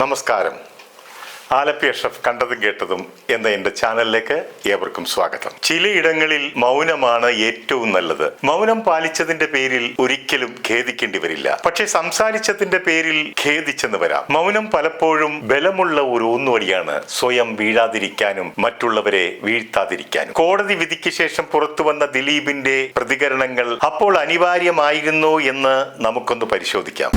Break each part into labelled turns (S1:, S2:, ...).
S1: നമസ്കാരം. ആലപ്പി അഷഫ് കണ്ടതും കേട്ടതും എന്ന എന്റെ ചാനലിലേക്ക് ഏവർക്കും സ്വാഗതം. ചിലയിടങ്ങളിൽ മൗനമാണ് ഏറ്റവും നല്ലത്. മൗനം പാലിച്ചതിന്റെ പേരിൽ ഒരിക്കലും ഖേദിക്കേണ്ടി വരില്ല. പക്ഷെ സംസാരിച്ചതിന്റെ പേരിൽ ഖേദിച്ചെന്ന് വരാം. മൗനം പലപ്പോഴും ബലമുള്ള ഒരു ഊന്നുവടിയാണ് സ്വയം വീഴാതിരിക്കാനും മറ്റുള്ളവരെ വീഴ്ത്താതിരിക്കാനും. കോടതി വിധിക്ക് ശേഷം പുറത്തു വന്ന ദിലീപിന്റെ പ്രതികരണങ്ങൾ അപ്പോൾ അനിവാര്യമായിരുന്നോ എന്ന് നമുക്കൊന്ന് പരിശോധിക്കാം.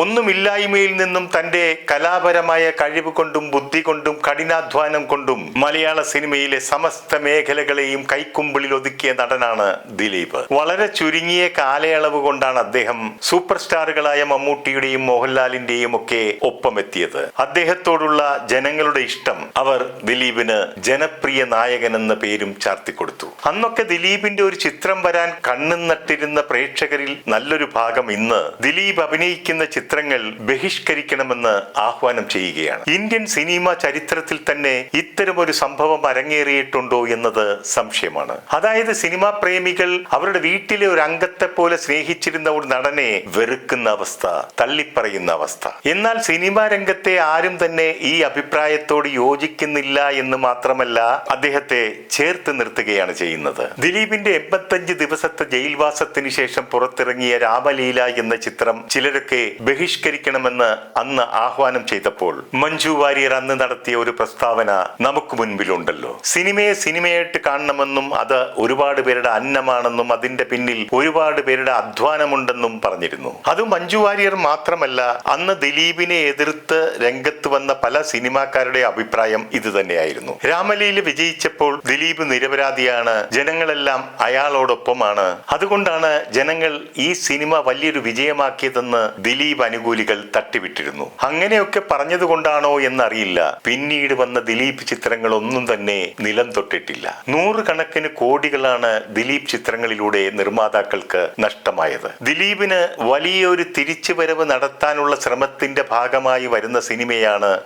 S1: ഒന്നുമില്ലായ്മയിൽ നിന്നും തന്റെ കലാപരമായ കഴിവ് കൊണ്ടും ബുദ്ധി കൊണ്ടും കഠിനാധ്വാനം കൊണ്ടും മലയാള സിനിമയിലെ സമസ്ത മേഖലകളെയും കൈക്കുമ്പിളിൽ ഒതുക്കിയ നടനാണ് ദിലീപ്. വളരെ ചുരുങ്ങിയ കാലയളവ് കൊണ്ടാണ് അദ്ദേഹം സൂപ്പർ സ്റ്റാറുകളായ മമ്മൂട്ടിയുടെയും മോഹൻലാലിന്റെയും ഒക്കെ ഒപ്പമെത്തിയത്. അദ്ദേഹത്തോടുള്ള ജനങ്ങളുടെ ഇഷ്ടം അവർ ദിലീപിന് ജനപ്രിയ നായകൻ എന്ന പേരും ചാർത്തിക്കൊടുത്തു. അന്നൊക്കെ ദിലീപിന്റെ ഒരു ചിത്രം വരാൻ കണ്ണു നട്ടിരുന്ന പ്രേക്ഷകരിൽ നല്ലൊരു ഭാഗം ഇന്ന് ദിലീപ് അഭിനയിക്കുന്ന ചിത്രങ്ങൾ ബഹിഷ്കരിക്കണമെന്ന് ആഹ്വാനം ചെയ്യുകയാണ്. ഇന്ത്യൻ സിനിമ ചരിത്രത്തിൽ തന്നെ ഇത്തരമൊരു സംഭവം അരങ്ങേറിയിട്ടുണ്ടോ എന്നത് സംശയമാണ്. അതായത് സിനിമാ പ്രേമികൾ അവരുടെ വീട്ടിലെ ഒരു അംഗത്തെ പോലെ സ്നേഹിച്ചിരുന്ന ഒരു നടനെ വെറുക്കുന്ന അവസ്ഥ തള്ളിപ്പറയുന്ന അവസ്ഥ. എന്നാൽ സിനിമാ രംഗത്തെ ആരും തന്നെ ഈ അഭിപ്രായത്തോട് യോജിക്കുന്നില്ല എന്ന് മാത്രമല്ല അദ്ദേഹത്തെ ചേർത്ത് നിർത്തുകയാണ് ചെയ്യുന്നത്. ദിലീപിന്റെ എൺപത്തഞ്ച് ദിവസത്തെ ജയിൽവാസത്തിന് ശേഷം പുറത്തിറങ്ങിയ രാമലീല എന്ന ചിത്രം ചിലരൊക്കെ ബഹിഷ്കരിക്കണമെന്ന് അന്ന് ആഹ്വാനം ചെയ്തപ്പോൾ മഞ്ജു വാര്യർ അന്ന് നടത്തിയ ഒരു പ്രസ്താവന നമുക്ക് മുൻപിലുണ്ടല്ലോ. സിനിമയെ സിനിമയായിട്ട് കാണണമെന്നും അത് ഒരുപാട് പേരുടെ അന്നമാണെന്നും അതിന്റെ പിന്നിൽ ഒരുപാട് പേരുടെ അധ്വാനമുണ്ടെന്നും പറഞ്ഞിരുന്നു. അത് മഞ്ജു വാര്യർ മാത്രമല്ല അന്ന് ദിലീപിനെ എതിർത്ത് രംഗത്ത് വന്ന പല സിനിമാക്കാരുടെ അഭിപ്രായം ഇത് തന്നെയായിരുന്നു. രാമലീല വിജയിച്ചപ്പോൾ ദിലീപ് നിരപരാധിയാണ് ജനങ്ങളെല്ലാം അയാളോടൊപ്പമാണ്. അതുകൊണ്ടാണ് ജനങ്ങൾ ഈ സിനിമ വലിയൊരു വിജയമാക്കിയതെന്ന് ദിലീപ് അനുകൂലികൾ തട്ടിവിട്ടിരുന്നു. അങ്ങനെയൊക്കെ പറഞ്ഞതുകൊണ്ടാണോ എന്നറിയില്ല. പിന്നീട് വന്ന ദിലീപ് ചിത്രങ്ങൾ ഒന്നും തന്നെ നിലം തൊട്ടിട്ടില്ല. നൂറുകണക്കിന് കോടികളാണ് ദിലീപ് ചിത്രങ്ങളിലൂടെ നിർമ്മാതാക്കൾക്ക് നഷ്ടമായത്. ദിലീപിന് വലിയൊരു തിരിച്ചുവരവ് നടത്താനുള്ള ശ്രമത്തിന്റെ ഭാഗമായി വരുന്ന സിനിമയാണ്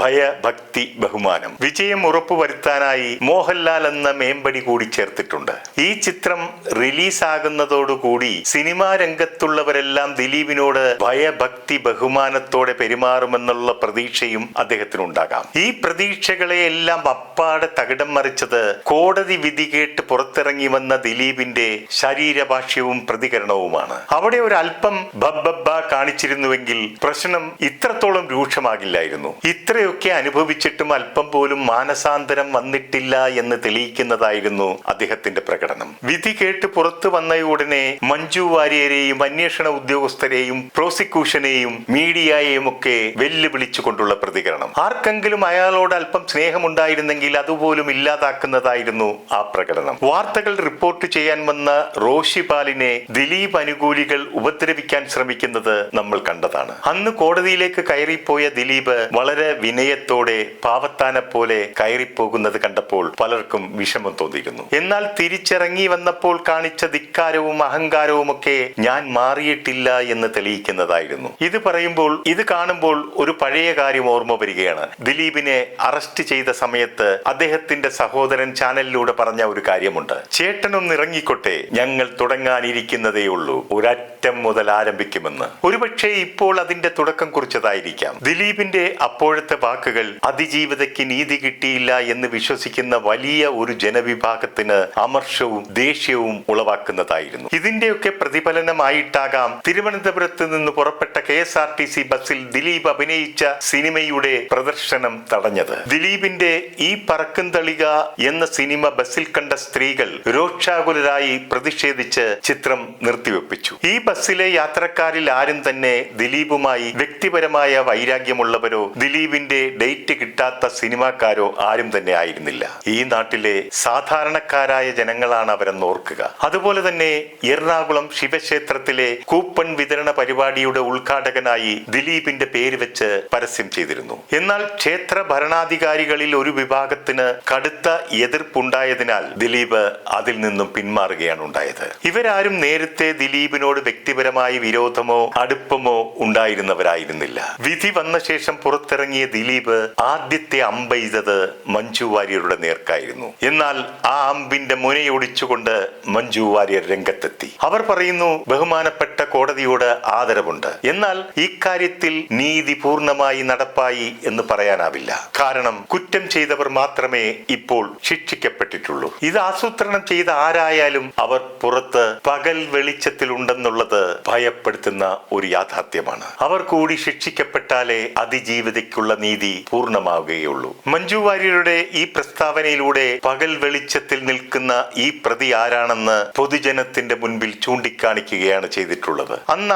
S1: ഭയ ഭക്തി ബഹുമാനം. വിജയം ഉറപ്പുവരുത്താനായി മോഹൻലാൽ എന്ന മേമ്പടി കൂടി ചേർത്തിട്ടുണ്ട്. ഈ ചിത്രം റിലീസാകുന്നതോടുകൂടി സിനിമാ രംഗത്തുള്ളവരെല്ലാം ദിലീപിനോട് ഭയഭക്തി ബഹുമാനത്തോടെ പെരുമാറുമെന്നുള്ള പ്രതീക്ഷയും അദ്ദേഹത്തിനുണ്ടാകാം. ഈ പ്രതീക്ഷകളെ എല്ലാം അപ്പാടെ തകിടം മറിച്ചത് കോടതി വിധി കേട്ട് പുറത്തിറങ്ങി വന്ന ദിലീപിന്റെ ശരീരഭാഷ്യവും പ്രതികരണവുമാണ്. അവിടെ ഒരു അല്പം ബബ്ബ കാണിച്ചിരുന്നുവെങ്കിൽ പ്രശ്നം ഇത്രത്തോളം രൂക്ഷമാകില്ലായിരുന്നു. ഇത്രയൊക്കെ അനുഭവിച്ചിട്ടും അല്പം പോലും മാനസാന്തരം വന്നിട്ടില്ല എന്ന് തെളിയിക്കുന്നതായിരുന്നു അദ്ദേഹത്തിന്റെ പ്രകടനം. വിധി കേട്ട് പുറത്തു വന്നയുടനെ മഞ്ജു വാര്യരെയും അന്വേഷണ ഉദ്യോഗസ്ഥരെയും പ്രോസിക്യൂഷനെയും മീഡിയയെയും ഒക്കെ വെല്ലുവിളിച്ചുകൊണ്ടുള്ള പ്രതികരണം. ആർക്കെങ്കിലും അയാളോട് അല്പം സ്നേഹമുണ്ടായിരുന്നെങ്കിൽ അതുപോലും ഇല്ലാതാക്കുന്നതായിരുന്നു ആ പ്രകടനം. വാർത്തകൾ റിപ്പോർട്ട് ചെയ്യാൻ വന്ന റോഷിപാലിനെ ദിലീപ് അനുകൂലികൾ ഉപദ്രവിക്കാൻ ശ്രമിക്കുന്നത് നമ്മൾ കണ്ടതാണ്. അന്ന് കോടതിയിലേക്ക് കയറിപ്പോയ ദിലീപ് വളരെ വിനയത്തോടെ പാവത്താനെ പോലെ കയറിപ്പോകുന്നത് കണ്ടപ്പോൾ പലർക്കും വിഷമം തോന്നിയിരുന്നു. എന്നാൽ തിരിച്ചിറങ്ങി വന്നപ്പോൾ കാണിച്ച ധിക്കാരവും അഹങ്കാരവും ഒക്കെ ഞാൻ മാറിയിട്ടില്ല എന്ന് തെളിയിക്കുന്നതായിരുന്നു. ഇത് പറയുമ്പോൾ ഇത് കാണുമ്പോൾ ഒരു പഴയ കാര്യം ഓർമ്മ വരികയാണ്. ദിലീപിനെ അറസ്റ്റ് ചെയ്ത സമയത്ത് അദ്ദേഹത്തിന്റെ സഹോദരൻ ചാനലിലൂടെ പറഞ്ഞ ഒരു കാര്യമുണ്ട്. ചേട്ടനൊന്ന് ഇറങ്ങിക്കൊട്ടെ ഞങ്ങൾ തുടങ്ങാനിരിക്കുന്നതേ ഉള്ളൂ. ഒരറ്റം മുതൽ ആരംഭിക്കുമെന്ന്. ഒരുപക്ഷെ ഇപ്പോൾ അതിന്റെ തുടക്കം കുറിച്ചതായിരിക്കാം. ദിലീപിന്റെ അപ്പോഴത്തെ വാക്കുകൾ അതിജീവിതയ്ക്ക് നീതി കിട്ടിയില്ല എന്ന് വിശ്വസിക്കുന്ന വലിയ ഒരു ജനവിഭാഗത്തിന് അമർഷവും ദേഷ്യവും ഉളവാക്കുന്നതായിരുന്നു. ഇതിന്റെയൊക്കെ പ്രതിഫലനമായിട്ടാകാം തിരുവനന്തപുരത്ത് നിന്ന് പുറപ്പെട്ട K S R T C ബസ്സിൽ ദിലീപ് അഭിനയിച്ച സിനിമയുടെ പ്രദർശനം തടഞ്ഞത്. ദിലീപിന്റെ ഈ പറക്കും തളിക എന്ന സിനിമ ബസ്സിൽ കണ്ട സ്ത്രീകൾ രോക്ഷാകുലരായി പ്രതിഷേധിച്ച് ചിത്രം നിർത്തിവെപ്പിച്ചു. ഈ ബസ്സിലെ യാത്രക്കാരിൽ ആരും തന്നെ ദിലീപുമായി വ്യക്തിപരമായ വൈരാഗ്യമുള്ളവരോ ദിലീപിന്റെ ഡേറ്റ് കിട്ടാത്ത സിനിമാക്കാരോ ആരും തന്നെ ആയിരുന്നില്ല. ഈ നാട്ടിലെ സാധാരണക്കാരായ ജനങ്ങളാണ് അവരെന്ന് ഓർക്കുക. അതുപോലെ തന്നെ എറണാകുളം ശിവക്ഷേത്രത്തിലെ കൂപ്പൺ വിതരണ പരിപാടിയുടെ ഉദ്ഘാടകനായി ദിലീപിന്റെ പേര് വെച്ച് പരസ്യം ചെയ്തിരുന്നു. എന്നാൽ ക്ഷേത്ര ഭരണാധികാരികളിൽ ഒരു വിഭാഗത്തിന് കടുത്ത എതിർപ്പുണ്ടായതിനാൽ ദിലീപ് അതിൽ നിന്നും പിന്മാറുകയാണ് ഉണ്ടായത്. ഇവരാരും നേരത്തെ ദിലീപിനോട് വ്യക്തിപരമായി വിരോധമോ അടുപ്പമോ ഉണ്ടായിരുന്നവരായിരുന്നില്ല. വിധി വന്ന ശേഷം പുറത്തിറങ്ങിയ ദിലീപ് ആദ്യത്തെ അമ്പെയ്തത് മഞ്ജു വാര്യരുടെ നേർക്കായിരുന്നു. എന്നാൽ ആ അമ്പിന്റെ മുനയൊടിച്ചുകൊണ്ട് മഞ്ജു വാര്യർ രംഗത്തെത്തി. അവർ പറയുന്നു ബഹുമാനപ്പെട്ട കോടതിയോട് ആദരവുണ്ട്. എന്നാൽ ഇക്കാര്യത്തിൽ നീതി പൂർണമായി നടപ്പായി എന്ന് പറയാനാവില്ല. കാരണം കുറ്റം ചെയ്തവർ മാത്രമേ ഇപ്പോൾ ശിക്ഷിക്കപ്പെട്ടിട്ടുള്ളൂ. ഇത് ആസൂത്രണം ചെയ്ത ആരായാലും അവർ പുറത്ത് പകൽ വെളിച്ചത്തിലുണ്ടെന്നുള്ളത് ഭയപ്പെടുത്തുന്ന ഒരു യാഥാർത്ഥ്യമാണ്. അവർ കൂടി ശിക്ഷിക്കപ്പെട്ടാലേ അതിജീവിതയ്ക്കുള്ള നീതി പൂർണമാവുകയുള്ളൂ. മഞ്ജു വാര്യരുടെ ഈ പ്രസ്താവനയിലൂടെ പകൽ വെളിച്ചത്തിൽ നിൽക്കുന്ന ഈ പ്രതി ആരാണെന്ന് പൊതുജനത്തിന്റെ മുൻപിൽ ചൂണ്ടിക്കാണിക്കുകയാണ് ചെയ്തിട്ടുള്ളത്. അന്ന്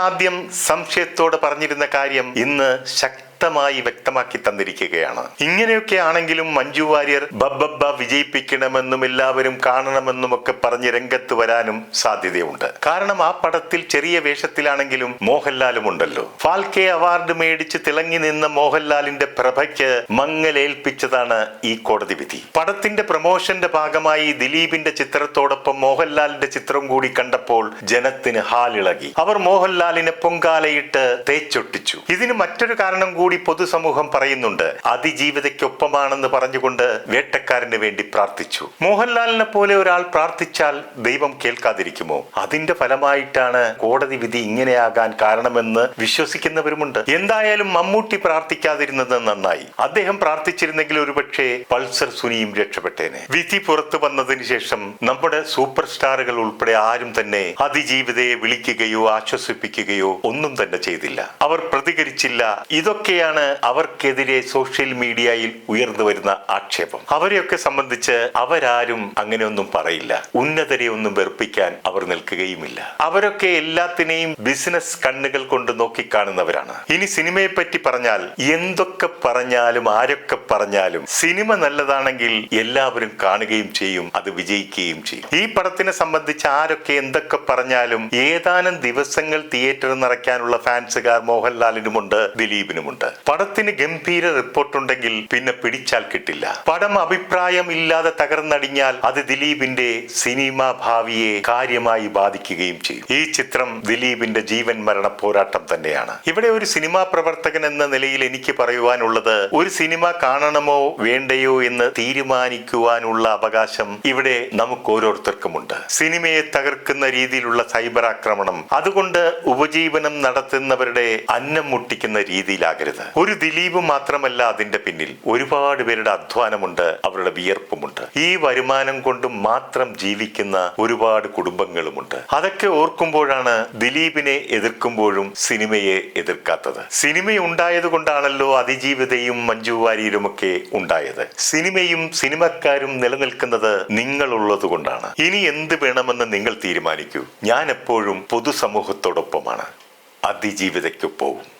S1: സംശയത്തോടെ പറഞ്ഞിരുന്ന കാര്യം ഇന്ന് ശക്തമായി വ്യക്തമാക്കി തന്നിരിക്കുകയാണ്. ഇങ്ങനെയൊക്കെ ആണെങ്കിലും മഞ്ജു വാര്യർ ബബ്ബബ്ബ വിജയിപ്പിക്കണമെന്നും എല്ലാവരും കാണണമെന്നും ഒക്കെ പറഞ്ഞ് രംഗത്ത് വരാനും സാധ്യതയുണ്ട്. കാരണം ആ പടത്തിൽ ചെറിയ വേഷത്തിലാണെങ്കിലും മോഹൻലാലും ഉണ്ടല്ലോ. ഫാൽക്കെ അവാർഡ് മേടിച്ച് തിളങ്ങി നിന്ന മോഹൻലാലിന്റെ പ്രഭയ്ക്ക് മങ്ങലേൽപ്പിച്ചതാണ് ഈ കോടതി വിധി. പടത്തിന്റെ പ്രമോഷന്റെ ഭാഗമായി ദിലീപിന്റെ ചിത്രത്തോടൊപ്പം മോഹൻലാലിന്റെ ചിത്രം കൂടി കണ്ടപ്പോൾ ജനത്തിന് ഹാലിളകി. അവർ മോഹൻലാലിനെ പൊങ്കാലയിട്ട് തേച്ചൊട്ടിച്ചു. ഇതിന് മറ്റൊരു കാരണം കൂടി പൊതുസമൂഹം പറയുന്നുണ്ട് അതിജീവിതയ്ക്കൊപ്പമാണെന്ന് പറഞ്ഞുകൊണ്ട് വേട്ടക്കാരന് വേണ്ടി പ്രാർത്ഥിച്ചു. മോഹൻലാലിനെ പോലെ ഒരാൾ പ്രാർത്ഥിച്ചാൽ ദൈവം കേൾക്കാതിരിക്കുമോ? അതിന്റെ ഫലമായിട്ടാണ് കോടതി വിധി ഇങ്ങനെയാകാൻ കാരണമെന്ന് വിശ്വസിക്കുന്നവരുമുണ്ട്. എന്തായാലും മമ്മൂട്ടി പ്രാർത്ഥിക്കാതിരുന്നത് നന്നായി. അദ്ദേഹം പ്രാർത്ഥിച്ചിരുന്നെങ്കിൽ ഒരുപക്ഷെ പൾസർ സുനിയും രക്ഷപ്പെട്ടേനെ. വിധി പുറത്തു വന്നതിന് ശേഷം നമ്മുടെ സൂപ്പർ സ്റ്റാറുകൾ ഉൾപ്പെടെ ആരും തന്നെ അതിജീവിതയെ വിളിക്കുകയോ ആശ്വസിപ്പിക്കുകയോ ഒന്നും തന്നെ ചെയ്തില്ല. അവർ പ്രതികരിച്ചില്ല. ഇതൊക്കെയാണ് അവർക്കെതിരെ സോഷ്യൽ മീഡിയയിൽ ഉയർന്നു വരുന്ന ആക്ഷേപം. അവരെയൊക്കെ സംബന്ധിച്ച് അവരാരും അങ്ങനെയൊന്നും പറയില്ല. ഉന്നതരെ ഒന്നും വെറുപ്പിക്കാൻ അവർ നിൽക്കുകയുമില്ല. അവരൊക്കെ എല്ലാത്തിനെയും ബിസിനസ് കണ്ണുകൾ കൊണ്ട് നോക്കിക്കാണുന്നവരാണ്. ഇനി സിനിമയെ പറ്റി പറഞ്ഞാൽ എന്തൊക്കെ പറഞ്ഞാലും ആരൊക്കെ പറഞ്ഞാലും സിനിമ നല്ലതാണെങ്കിൽ എല്ലാവരും കാണുകയും ചെയ്യും അത് വിജയിക്കുകയും ചെയ്യും. ഈ പടത്തിനെ സംബന്ധിച്ച് ആരൊക്കെ എന്തൊക്കെ പറഞ്ഞാലും ഏതാനും ദിവസങ്ങൾ തിയേറ്റർ നിറയ്ക്കാനുള്ള ഫാൻസുകാർ മോഹൻലാലിനുമുണ്ട് ദിലീപിനുമുണ്ട്. പടത്തിന് ഗംഭീര റിപ്പോർട്ടുണ്ടെങ്കിൽ പിന്നെ പിടിച്ചാൽ കിട്ടില്ല. പടം അഭിപ്രായം ഇല്ലാതെ തകർന്നടിഞ്ഞാൽ അത് ദിലീപിന്റെ സിനിമ ഭാവിയെ കാര്യമായി ബാധിക്കുകയും ചെയ്യും. ഈ ചിത്രം ദിലീപിന്റെ ജീവൻ മരണ പോരാട്ടം തന്നെയാണ്. ഇവിടെ ഒരു സിനിമാ പ്രവർത്തകൻ എന്ന നിലയിൽ എനിക്ക് പറയുവാനുള്ളത് ഒരു സിനിമ കാണണമോ വേണ്ടയോ എന്ന് തീരുമാനിക്കുവാനുള്ള അവകാശം ഇവിടെ നമുക്ക് ഓരോരുത്തർക്കുമുണ്ട് സിനിമയെ തകർക്കുന്ന രീതിയിലുള്ള സൈബർ ആക്രമണം അതുകൊണ്ട് ഉപജീവനം നടത്തുന്നവരുടെ അന്നം മുട്ടിക്കുന്ന രീതിയിലാകരുത്. ഒരു ദിലീപ് മാത്രമല്ല അതിന്റെ പിന്നിൽ. ഒരുപാട് പേരുടെ അധ്വാനമുണ്ട് അവരുടെ വിയർപ്പുമുണ്ട്. ഈ വരുമാനം കൊണ്ട് മാത്രം ജീവിക്കുന്ന ഒരുപാട് കുടുംബങ്ങളുമുണ്ട്. അതൊക്കെ ഓർക്കുമ്പോഴാണ് ദിലീപിനെ എതിർക്കുമ്പോഴും സിനിമയെ എതിർക്കാത്തത്. സിനിമ ഉണ്ടായത് കൊണ്ടാണല്ലോ അതിജീവിതയും മഞ്ജു വാര്യരുമൊക്കെ ഉണ്ടായത്. സിനിമയും സിനിമക്കാരും നിലനിൽക്കുന്നത് നിങ്ങളുള്ളത് കൊണ്ടാണ് ഇനി എന്ത് വേണമെന്ന് നിങ്ങൾ തീരുമാനിക്കൂ. ഞാൻ എപ്പോഴും പൊതുസമൂഹത്തോടൊപ്പമാണ്. അതിജീവിതയ്ക്കൊപ്പവും.